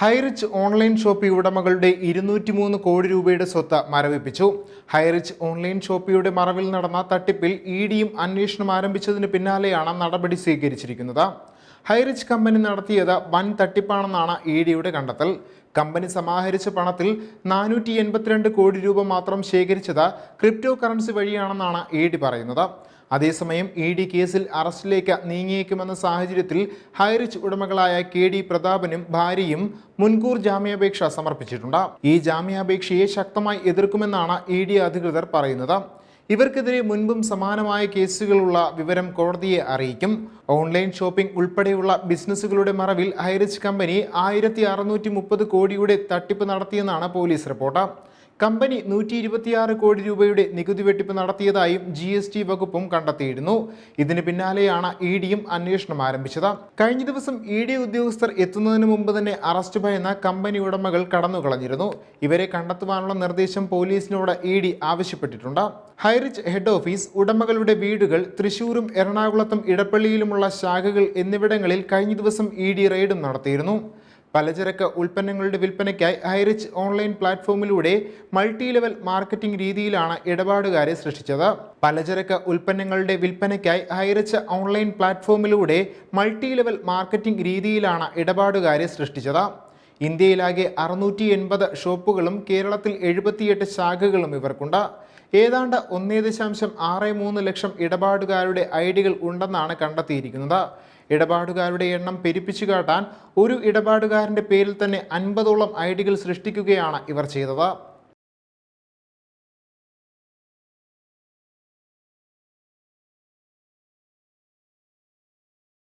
Highrich online Shopee ഉടമകളുടെ ഇരുന്നൂറ്റി മൂന്ന് കോടി രൂപയുടെ സ്വത്ത് മരവിപ്പിച്ചു. ഹൈറിച്ച് ഓൺലൈൻ ഷോപ്പിയുടെ മറവിൽ നടന്ന തട്ടിപ്പിൽ ഇ ഡിയും അന്വേഷണം ആരംഭിച്ചതിന് പിന്നാലെയാണ് നടപടി സ്വീകരിച്ചിരിക്കുന്നത്. ഹൈറിച്ച് കമ്പനി നടത്തിയത് വൻ തട്ടിപ്പാണെന്നാണ് ഇ ഡിയുടെ കണ്ടെത്തൽ. കമ്പനി സമാഹരിച്ച പണത്തിൽ നാനൂറ്റി എൺപത്തിരണ്ട് കോടി രൂപ മാത്രം ശേഖരിച്ചത് ക്രിപ്റ്റോ കറൻസി വഴിയാണെന്നാണ് ഇ ഡി പറയുന്നത്. അതേസമയം ഇ ഡി കേസിൽ അറസ്റ്റിലേക്ക് നീങ്ങിയേക്കുമെന്ന സാഹചര്യത്തിൽ ഹൈറിച്ച് ഉടമകളായ കെ ഡി പ്രതാപനും ഭാര്യയും മുൻകൂർ ജാമ്യാപേക്ഷ സമർപ്പിച്ചിട്ടുണ്ട്. ഈ ജാമ്യാപേക്ഷയെ ശക്തമായി എതിർക്കുമെന്നാണ് ഇ ഡി അധികൃതർ പറയുന്നത്. ഇവർക്കെതിരെ മുൻപും സമാനമായ കേസുകളുള്ള വിവരം കോടതിയെ അറിയിക്കും. ഓൺലൈൻ ഷോപ്പിംഗ് ഉൾപ്പെടെയുള്ള ബിസിനസ്സുകളുടെ മറവിൽ ഹൈറിച്ച് കമ്പനി ആയിരത്തി അറുന്നൂറ്റി മുപ്പത് കോടിയുടെ തട്ടിപ്പ് നടത്തിയെന്നാണ് പോലീസ് റിപ്പോർട്ട്. കമ്പനി നൂറ്റി ഇരുപത്തിയാറ് കോടി രൂപയുടെ നികുതി വെട്ടിപ്പ് നടത്തിയതായും ജി എസ് ടി വകുപ്പും കണ്ടെത്തിയിരുന്നു. ഇതിന് പിന്നാലെയാണ് ഇ ഡിയും അന്വേഷണം ആരംഭിച്ചത്. കഴിഞ്ഞ ദിവസം ഇ ഡി ഉദ്യോഗസ്ഥർ എത്തുന്നതിന് മുമ്പ് തന്നെ അറസ്റ്റ് ഭയന്ന കമ്പനി ഉടമകൾ കടന്നുകളഞ്ഞിരുന്നു. ഇവരെ കണ്ടെത്തുവാനുള്ള നിർദ്ദേശം പോലീസിനോട് ഇ ഡി ആവശ്യപ്പെട്ടിട്ടുണ്ട്. ഹൈറിച്ച് ഹെഡ് ഓഫീസ് ഉടമകളുടെ വീടുകൾ തൃശൂരും എറണാകുളത്തും ഇടപ്പള്ളിയിലുമുള്ള ശാഖകൾ എന്നിവിടങ്ങളിൽ കഴിഞ്ഞ ദിവസം ഇ ഡി റെയ്ഡും നടത്തിയിരുന്നു. പലചരക്ക് ഉൽപ്പന്നങ്ങളുടെ വിൽപ്പനയ്ക്കായി ഹൈറിച്ച് ഓൺലൈൻ പ്ലാറ്റ്ഫോമിലൂടെ മൾട്ടി ലെവൽ മാർക്കറ്റിംഗ് രീതിയിലാണ് ഇടപാടുകാരെ സൃഷ്ടിച്ചത്. പലചരക്ക് ഉൽപ്പന്നങ്ങളുടെ വിൽപ്പനയ്ക്കായി ഹൈറിച്ച് ഓൺലൈൻ പ്ലാറ്റ്ഫോമിലൂടെ മൾട്ടി ലെവൽ മാർക്കറ്റിംഗ് രീതിയിലാണ് ഇടപാടുകാരെ സൃഷ്ടിച്ചത്. ഇന്ത്യയിലാകെ അറുന്നൂറ്റി എൺപത് ഷോപ്പുകളും കേരളത്തിൽ എഴുപത്തിയെട്ട് ശാഖകളും ഇവർക്കുണ്ട്. ഏതാണ്ട് ഒന്നേ ദശാംശം ആറ് മൂന്ന് ലക്ഷം ഇടപാടുകാരുടെ ഐ ഡികൾ ഉണ്ടെന്നാണ് കണ്ടെത്തിയിരിക്കുന്നത്. ഇടപാടുകാരുടെ എണ്ണം പെരുപ്പിച്ചു കാട്ടാൻ ഒരു ഇടപാടുകാരന്റെ പേരിൽ തന്നെ അൻപതോളം ഐ ഡികൾ സൃഷ്ടിക്കുകയാണ് ഇവർ ചെയ്തത്.